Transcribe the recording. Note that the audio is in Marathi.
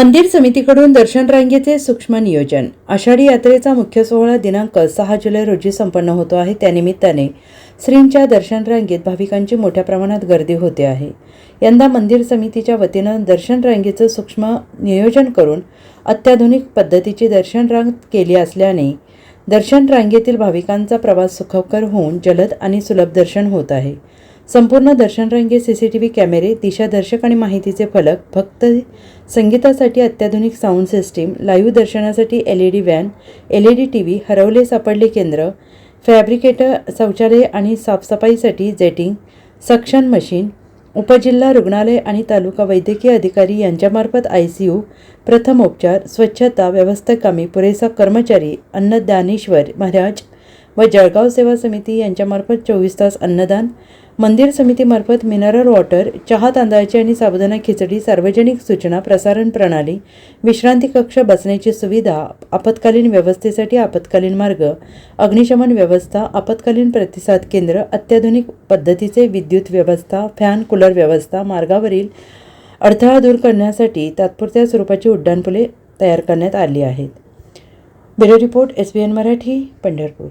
मंदिर समितीकडून दर्शन रांगेचे सूक्ष्म नियोजन. आषाढी यात्रेचा मुख्य सोहळा दिनांक सहा जुलै रोजी संपन्न होतो आहे. त्यानिमित्ताने श्रींच्या दर्शन रांगेत भाविकांची मोठ्या प्रमाणात गर्दी होते आहे. यंदा मंदिर समितीच्या वतीनं दर्शन रांगेचं सूक्ष्म नियोजन करून अत्याधुनिक पद्धतीची दर्शन रांग केली असल्याने दर्शन रांगेतील भाविकांचा प्रवास सुखकर होऊन जलद आणि सुलभ दर्शन होत आहे. संपूर्ण दर्शनरंगे सी सी टी व्ही कॅमेरे दिशादर्शक आणि माहितीचे फलक फक्त संगीतासाठी अत्याधुनिक साऊंड सिस्टीम लाईव्ह दर्शनासाठी L E D van L E D T V हरवले सापडले केंद्र फॅब्रिकेटर शौचालय आणि साफसफाईसाठी जेटिंग सक्षम मशीन उपजिल्हा रुग्णालय आणि तालुका वैद्यकीय अधिकारी यांच्यामार्फत आय सी यू प्रथमोपचार स्वच्छता व्यवस्थाकामी पुरेसा कर्मचारी अन्नदानेश्वर महाराज व जळगाव सेवा समिती यांच्यामार्फत चोवीस तास अन्नदान मंदिर समितीमार्फत मिनरल वॉटर चहा तांदळाची आणि साबुदाणा खिचडी सार्वजनिक सूचना प्रसारण प्रणाली विश्रांती कक्ष बसण्याची सुविधा आपत्कालीन व्यवस्थेसाठी आपत्कालीन मार्ग अग्निशमन व्यवस्था आपत्कालीन प्रतिसाद केंद्र अत्याधुनिक पद्धतीचे विद्युत व्यवस्था फॅन कूलर व्यवस्था मार्गावरील अडथळा दूर करण्यासाठी तात्पुरत्या स्वरूपाची उड्डाणपुले तयार करण्यात आली आहेत. Bureau report S B N Marathi Pandharpur.